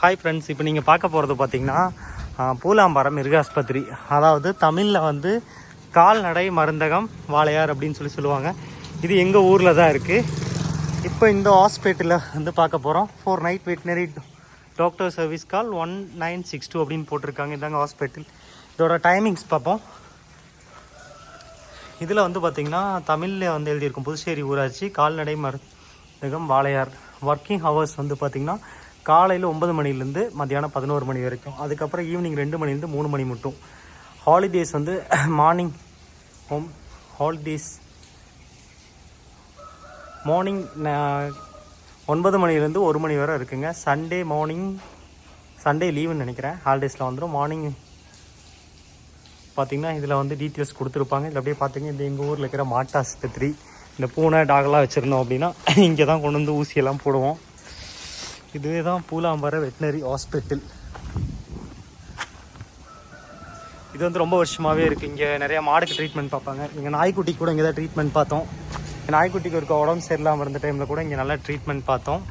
Hi friends இப்போ நீங்கள் பார்க்க போகிறது பார்த்தீங்கன்னா ஆ, பூலாம்பாறை மிருகாஸ்பத்திரி அதாவது தமிழில் வந்து கால்நடை மருந்தகம் வாழையார் அப்படின்னு சொல்லி சொல்லுவாங்க. இது எங்கள் ஊரில் தான் இருக்குது இப்போ இந்த ஹாஸ்பிட்டலில் வந்து பார்க்க போகிறோம் for night veterinary doctor service call one nine six two அப்படின்னு போட்டிருக்காங்க. இதாங்க ஹாஸ்பிட்டல் இதோட டைமிங்ஸ் பார்ப்போம். இதில் வந்து பார்த்திங்கன்னா தமிழில் வந்து எழுதியிருக்கும் புதுச்சேரி ஊராட்சி கால்நடை மருந்தகம் வாழையார். ஒர்க்கிங் ஹவர்ஸ் வந்து பார்த்திங்கன்னா காலையில் ஒன்பது மணிலேருந்து மத்தியானம் பதினோரு மணி வரைக்கும். அதுக்கப்புறம் ஈவினிங் ரெண்டு மணிலேருந்து மூணு மணி மட்டும். ஹாலிடேஸ் வந்து மார்னிங் ஹோம் ஹாலிடேஸ் மார்னிங் ஒன்பது மணிலேருந்து ஒரு மணி வரை இருக்குங்க. சண்டே மார்னிங் சண்டே லீவுன்னு நினைக்கிறேன். ஹாலிடேஸில் வந்துடும் மார்னிங் பார்த்திங்கன்னா இதில் வந்து டீட்டெயில்ஸ் கொடுத்துருப்பாங்க. இதில் அப்படியே பார்த்தீங்கன்னா இந்த எங்கள் ஊரில் இருக்கிற மாட்டாஸ்பத்திரி இந்த பூனை டாகெல்லாம் வச்சுருந்தோம் அப்படின்னா இங்கே தான் கொண்டு வந்து ஊசியெல்லாம் போடுவோம். இதுவே தான் பூலாம்பர வெட்டினரி ஹாஸ்பிட்டல். இது வந்து ரொம்ப வருஷமாகவே இருக்குது இங்கே நிறையா மாடுக்கு ட்ரீட்மெண்ட் பார்ப்பாங்க. இங்கே நாய்க்குட்டிக்கு கூட இங்கே தான் ட்ரீட்மெண்ட் பார்த்தோம் நாய்க்குட்டிக்கு இருக்க உடம்பு சரியில்லாமல் இருந்த டைமில் கூட இங்கே நல்லா ட்ரீட்மெண்ட் பார்த்தோம்.